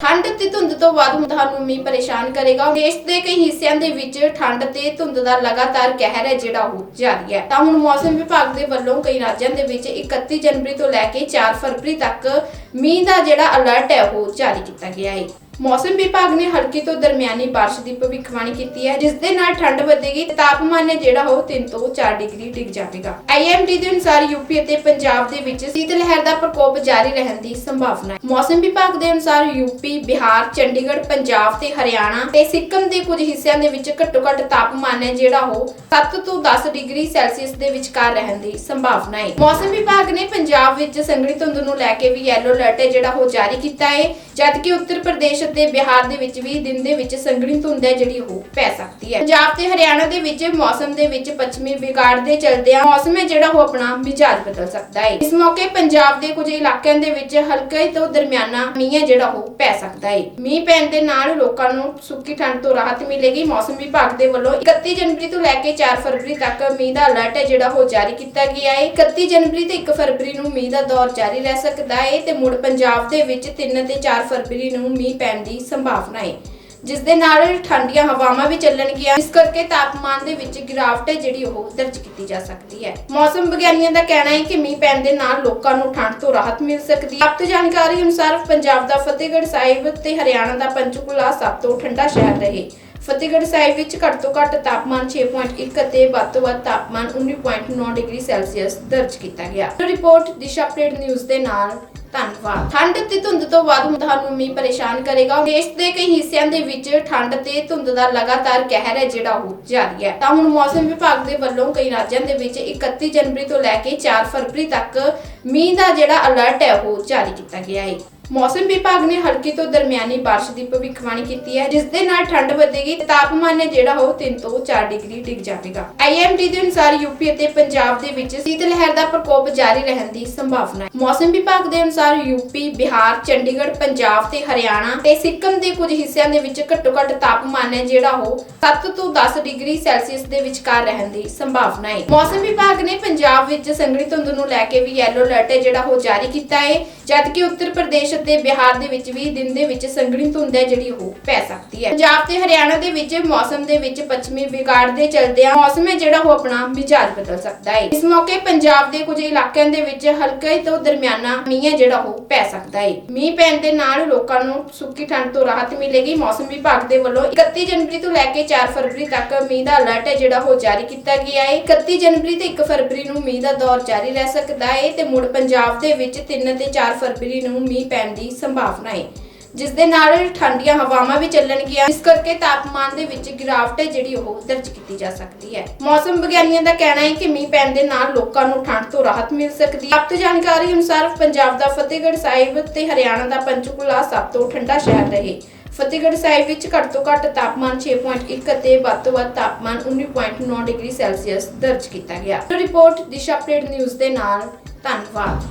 ਠੰਡ ਤੇ ਧੁੰਦ ਤੋਂ ਬਾਅਦ ਤੁਹਾਨੂੰ ਮੀਂਹ ਪਰੇਸ਼ਾਨ ਕਰੇਗਾ। ਦੇਸ਼ ਦੇ ਕਈ ਹਿੱਸਿਆਂ ਦੇ ਵਿੱਚ ਠੰਡ ਤੇ ਧੁੰਦ ਦਾ ਲਗਾਤਾਰ ਕਹਿਰ ਹੈ ਜਿਹੜਾ ਉਹ ਜਾਰੀ ਹੈ। ਤਾਂ ਹੁਣ ਮੌਸਮ ਵਿਭਾਗ ਦੇ ਵੱਲੋਂ ਕਈ ਰਾਜਾਂ ਦੇ ਵਿੱਚ 31 ਜਨਵਰੀ ਤੋਂ ਲੈ ਕੇ 4 ਫਰਵਰੀ ਤੱਕ ਮੀਂਹ ਦਾ ਜਿਹੜਾ ਅਲਰਟ ਹੈ ਉਹ ਜਾਰੀ ਕੀਤਾ ਗਿਆ ਹੈ। ਮੌਸਮ ਵਿਭਾਗ ਨੇ ਹਲਕੀ ਤੋਂ ਦਰਮਿਆਨੀ ਬਾਰਿਸ਼ ਦੀ ਭਵਿੱਖਬਾਣੀ ਕੀਤੀ ਹੈ, ਜਿਸ ਦੇ ਨਾਲ ਠੰਡ ਵਧੇਗੀ ਤੇ ਤਾਪਮਾਨ ਹੈ ਜਿਹੜਾ ਉਹ 3 ਤੋਂ 4 ਡਿਗਰੀ ਡਿੱਗ ਜਾਵੇਗਾ। ਆਈਐਮਡੀ ਦੇ ਅਨੁਸਾਰ ਯੂਪੀ ਅਤੇ ਪੰਜਾਬ ਦੇ ਵਿੱਚ ਸੀਤ ਲਹਿਰ ਦਾ ਪ੍ਰਕੋਪ ਜਾਰੀ ਰਹਿਣ ਦੀ ਸੰਭਾਵਨਾ ਹੈ। ਮੌਸਮ ਵਿਭਾਗ ਦੇ ਅਨੁਸਾਰ ਯੂਪੀ ਬਿਹਾਰ, ਚੰਡੀਗੜ੍ਹ, ਪੰਜਾਬ ਤੇ ਹਰਿਆਣਾ ਤੇ ਸਿੱਕਮ ਦੇ ਕੁਝ ਹਿੱਸਿਆਂ ਦੇ ਵਿੱਚ ਘੱਟੋ ਘੱਟ ਤਾਪਮਾਨ ਹੈ ਜਿਹੜਾ ਉਹ 7 ਤੋਂ 10 ਡਿਗਰੀ ਸੈਲਸੀਅਸ ਦੇ ਵਿਚਕਾਰ ਰਹਿਣ ਦੀ ਸੰਭਾਵਨਾ ਹੈ। ਮੌਸਮ ਵਿਭਾਗ ਨੇ ਪੰਜਾਬ ਵਿੱਚ ਸੰਘਣੀ ਧੁੰਦ ਨੂੰ ਲੈ ਕੇ ਵੀ ਯੈਲੋ ਅਲਰਟ ਹੈ ਜਿਹੜਾ ਉਹ ਜਾਰੀ ਕੀਤਾ ਹੈ, ਜਦਕਿ ਉੱਤਰ ਪ੍ਰਦੇਸ਼ ਅਤੇ ਬਿਹਾਰ ਦੇ ਵਿੱਚ ਵੀ ਦਿਨ ਦੇ ਵਿੱਚ ਸੰਘਣੀ ਧੁੰਦ ਹੈ ਜਿਹੜੀ ਉਹ ਪੈ ਸਕਦੀ ਹੈ। ਪੰਜਾਬ ਤੇ ਹਰਿਆਣਾ ਦੇ ਵਿੱਚ ਮੌਸਮ ਦੇ ਵਿੱਚ ਪੱਛਮੀ ਵਿਗਾੜ ਦੇ ਚਲਦਿਆਂ ਮੌਸਮ ਹੈ ਜਿਹੜਾ ਉਹ ਆਪਣਾ ਮਿਜਾਜ ਬਦਲ ਸਕਦਾ ਹੈ। ਇਸ ਮੌਕੇ ਪੰਜਾਬ ਦੇ ਕੁਝ ਇਲਾਕਿਆਂ ਦੇ ਵਿੱਚ ਹਲਕਾ ਤੋਂ ਦਰਮਿਆਨਾ ਮੀਂਹ ਹੈ ਜਿਹੜਾ ਉਹ ਪੈ ਸਕਦਾ ਹੈ। ਮੀਂਹ ਪੈਣ ਦੇ ਨਾਲ ਲੋਕਾਂ ਨੂੰ ਸੁੱਕੀ ਠੰਡ ਤੋਂ ਰਾਹਤ ਮਿਲੇਗੀ। ਮੌਸਮ ਵਿਭਾਗ ਦੇ ਵੱਲੋਂ 31 ਜਨਵਰੀ ਤੋਂ ਲੈ ਕੇ 4 ਫਰਵਰੀ ਤੱਕ ਮੀਂਹ ਦਾ ਅਲਰਟ ਹੈ ਜਿਹੜਾ ਉਹ ਜਾਰੀ ਕੀਤਾ ਗਿਆ ਹੈ। 31 ਜਨਵਰੀ ਤੇ 1 ਫਰਵਰੀ ਨੂੰ ਮੀਂਹ ਦਾ ਦੌਰ ਜਾਰੀ ਰਹਿ ਸਕਦਾ ਹੈ ਤੇ ਮੁੜ ਪੰਜਾਬ ਦੇ ਵਿੱਚ 3 ਤੇ 4 ਫਰਵਰੀ ਨੂੰ ਮੀਂਹ ਪੈਣ ਦੀ ਸੰਭਾਵਨਾ ਹੈ। ਜਿਸ ਦੇ ਨਾਲ ਠੰਡੀਆਂ ਹਵਾਵਾਂ ਵੀ ਚੱਲਣਗੀਆਂ ਇਸ ਕਰਕੇ ਤਾਪਮਾਨ ਦੇ ਵਿੱਚ ਗਿਰਾਵਟ ਹੈ, ਜਿਹੜੀ ਉਹ ਦਰਜ ਕੀਤੀ ਜਾ ਸਕਦੀ ਹੈ। ਮੌਸਮ ਵਿਗਿਆਨੀਆਂ ਦਾ ਕਹਿਣਾ ਹੈ ਕਿ ਮੀਂਹ ਪੈਣ ਦੇ ਨਾਲ ਲੋਕਾਂ ਨੂੰ ਠੰਡ ਤੋਂ ਰਾਹਤ ਮਿਲ ਸਕਦੀ ਹੈ। ਪ੍ਰਾਪਤ ਜਾਣਕਾਰੀ ਅਨੁਸਾਰ ਪੰਜਾਬ ਦਾ ਫਤਿਹਗੜ੍ਹ ਸਾਹਿਬ ਤੇ ਹਰਿਆਣਾ ਦਾ ਪੰਚਕੂਲਾ ਸਭ ਤੋਂ ਠੰਡਾ ਸ਼ਹਿਰ ਰਹੇ। ਫਤਿਹਗੜ੍ਹ ਸਾਹਿਬ ਵਿੱਚ ਘੱਟ ਤੋਂ ਘੱਟ ਤਾਪਮਾਨ 6.1 ਅਤੇ ਵੱਧ ਤੋਂ ਵੱਧ ਤਾਪਮਾਨ 19.9 ਡਿਗਰੀ ਸੈਲਸੀਅਸ ਦਰਜ ਕੀਤਾ ਗਿਆ। ਰਿਪੋਰਟ ਦਿਸ਼ਾ ਅਪਡੇਟ ਨਿਊਜ਼ ਦੇ ਨਾਲ ਧੰਨਵਾਦ। ਠੰਡ ਤੇ ਧੁੰਦ ਤੋਂ ਬਾਅਦ ਤੁਹਾਨੂੰ ਮੀਂਹ ਪਰੇਸ਼ਾਨ ਕਰੇਗਾ। ਦੇਸ਼ ਦੇ ਕਈ ਹਿੱਸਿਆਂ ਦੇ ਵਿੱਚ ਠੰਡ ਤੇ ਧੁੰਦ ਦਾ ਲਗਾਤਾਰ ਕਹਿਰ ਹੈ, ਜਿਹੜਾ ਉਹ ਜਾਰੀ ਹੈ। ਤਾਂ ਹੁਣ ਮੌਸਮ ਵਿਭਾਗ ਦੇ ਵੱਲੋਂ ਕਈ ਰਾਜਾਂ ਦੇ ਵਿੱਚ 31 ਜਨਵਰੀ ਤੋਂ ਲੈ ਕੇ 4 ਫਰਵਰੀ ਤੱਕ ਮੀਂਹ ਦਾ ਜਿਹੜਾ ਅਲਰਟ ਹੈ, ਉਹ ਜਾਰੀ ਕੀਤਾ ਗਿਆ ਹੈ। ਮੌਸਮ ਵਿਭਾਗ ਨੇ ਹਲਕੀ ਤੋਂ ਦਰਮਿਆਨੀ ਬਾਰਿਸ਼ ਦੀ ਭਵਿੱਖਬਾਣੀ ਕੀਤੀ ਹੈ, ਜਿਸ ਦੇ ਨਾਲ ਠੰਡ ਵਧੇਗੀ ਤੇ ਤਾਪਮਾਨ ਹੈ ਜਿਹੜਾ ਉਹ 3 ਤੋਂ 4 ਡਿਗਰੀ ਡਿੱਗ ਜਾਵੇਗਾ। ਆਈਐਮਡੀ ਦੇ ਅਨੁਸਾਰ ਯੂਪੀ ਅਤੇ ਪੰਜਾਬ ਦੇ ਵਿੱਚ ਸੀਤ ਲਹਿਰ ਦਾ ਪ੍ਰਕੋਪ ਜਾਰੀ ਰਹਿਣ ਦੀ ਸੰਭਾਵਨਾ ਹੈ। ਮੌਸਮ ਵਿਭਾਗ ਦੇ ਅਨੁਸਾਰ ਯੂਪੀ ਬਿਹਾਰ, ਚੰਡੀਗੜ੍ਹ, ਪੰਜਾਬ ਤੇ ਹਰਿਆਣਾ ਤੇ ਸਿੱਕਮ ਦੇ ਕੁਝ ਹਿੱਸਿਆਂ ਦੇ ਵਿੱਚ ਘੱਟੋ ਘੱਟ ਤਾਪਮਾਨ ਹੈ ਜਿਹੜਾ ਉਹ 7 ਤੋਂ 10 ਡਿਗਰੀ ਸੈਲਸੀਅਸ ਦੇ ਵਿਚਕਾਰ ਰਹਿਣ ਦੀ ਸੰਭਾਵਨਾ ਹੈ। ਮੌਸਮ ਵਿਭਾਗ ਨੇ ਪੰਜਾਬ ਵਿੱਚ ਸੰਘਣੀ ਧੁੰਦ ਨੂੰ ਲੈ ਕੇ ਵੀ ਯੈਲੋ ਅਲਰਟ ਹੈ ਜਿਹੜਾ ਉਹ ਜਾਰੀ ਕੀਤਾ ਹੈ, ਜਦਕਿ ਉੱਤਰ ਪ੍ਰਦੇਸ਼ ਅਤੇ ਬਿਹਾਰ ਦੇ ਵਿੱਚ ਵੀ ਦਿਨ ਦੇ ਵਿੱਚ ਸੰਘਣੀ ਧੁੰਦ ਹੈ ਜਿਹੜੀ ਉਹ ਪੈ ਸਕਦੀ ਹੈ। ਪੰਜਾਬ ਤੇ ਹਰਿਆਣਾ ਦੇ ਵਿੱਚ ਮੌਸਮ ਦੇ ਵਿੱਚ ਪੱਛਮੀ ਵਿਗਾੜ ਦੇ ਚਲਦਿਆਂ ਮੌਸਮ ਹੈ ਜਿਹੜਾ ਉਹ ਆਪਣਾ ਮਿਜਾਜ ਬਦਲ ਸਕਦਾ ਹੈ। ਇਸ ਮੌਕੇ ਪੰਜਾਬ ਦੇ ਕੁਝ ਇਲਾਕਿਆਂ ਦੇ ਵਿੱਚ ਹਲਕਾ ਤੋਂ ਦਰਮਿਆਨਾ ਮੀਂਹ ਹੈ ਜਿਹੜਾ ਉਹ ਪੈ ਸਕਦਾ ਹੈ। ਮੀਂਹ ਪੈਣ ਦੇ ਨਾਲ ਲੋਕਾਂ ਨੂੰ ਸੁੱਕੀ ਠੰਡ ਤੋਂ ਰਾਹਤ ਮਿਲੇਗੀ। ਮੌਸਮ ਵਿਭਾਗ ਦੇ ਵੱਲੋਂ 31 ਜਨਵਰੀ ਤੋਂ ਲੈ ਕੇ 4 ਫਰਵਰੀ ਤੱਕ ਮੀਂਹ ਦਾ ਅਲਰਟ ਹੈ ਜਿਹੜਾ ਉਹ ਜਾਰੀ ਕੀਤਾ ਗਿਆ ਹੈ। 31 ਜਨਵਰੀ ਤੇ 1 ਫਰਵਰੀ ਨੂੰ ਮੀਂਹ ਦਾ ਦੌਰ ਜਾਰੀ ਰਹਿ ਸਕਦਾ ਹੈ ਤੇ ਮੁੜ ਪੰਜਾਬ ਦੇ ਵਿੱਚ 3 ਤੇ 4 ਫਰਵਰੀ ਨੂੰ ਮੀਂਹ ਪੈਣ ਦੀ ਸੰਭਾਵਨਾ ਹੈ। ਜਿਸ ਦੇ ਨਾਲ ਠੰਡੀਆਂ ਹਵਾਵਾਂ ਵੀ ਚੱਲਣਗੀਆਂ ਇਸ ਕਰਕੇ ਤਾਪਮਾਨ ਦੇ ਵਿੱਚ ਗਿਰਾਵਟ ਹੈ, ਜਿਹੜੀ ਉਹ ਦਰਜ ਕੀਤੀ ਜਾ ਸਕਦੀ ਹੈ। ਮੌਸਮ ਵਿਗਿਆਨੀਆਂ ਦਾ ਕਹਿਣਾ ਹੈ ਕਿ ਮੀਂਹ ਪੈਣ ਦੇ ਨਾਲ ਲੋਕਾਂ ਨੂੰ ਠੰਡ ਤੋਂ ਰਾਹਤ ਮਿਲ ਸਕਦੀ ਹੈ। ਪ੍ਰਾਪਤ ਜਾਣਕਾਰੀ ਅਨੁਸਾਰ ਪੰਜਾਬ ਦਾ ਫਤਿਹਗੜ੍ਹ ਸਾਹਿਬ ਤੇ ਹਰਿਆਣਾ ਦਾ ਪੰਚਕੂਲਾ ਸਭ ਤੋਂ ਠੰਡਾ ਸ਼ਹਿਰ ਰਹੇ। ਫਤਿਹਗੜ੍ਹ ਸਾਹਿਬ ਵਿੱਚ ਘੱਟ ਤੋਂ ਘੱਟ ਤਾਪਮਾਨ 6.1 ਅਤੇ ਵੱਧ ਤੋਂ ਵੱਧ ਤਾਪਮਾਨ 19.9 ਡਿਗਰੀ ਸੈਲਸੀਅਸ ਦਰਜ ਕੀਤਾ ਗਿਆ। ਰਿਪੋਰਟ, ਦਿਸ਼ਾ ਅਪਡੇਟ ਨਿਊਜ਼ ਦੇ ਨਾਲ ਧੰਨਵਾਦ।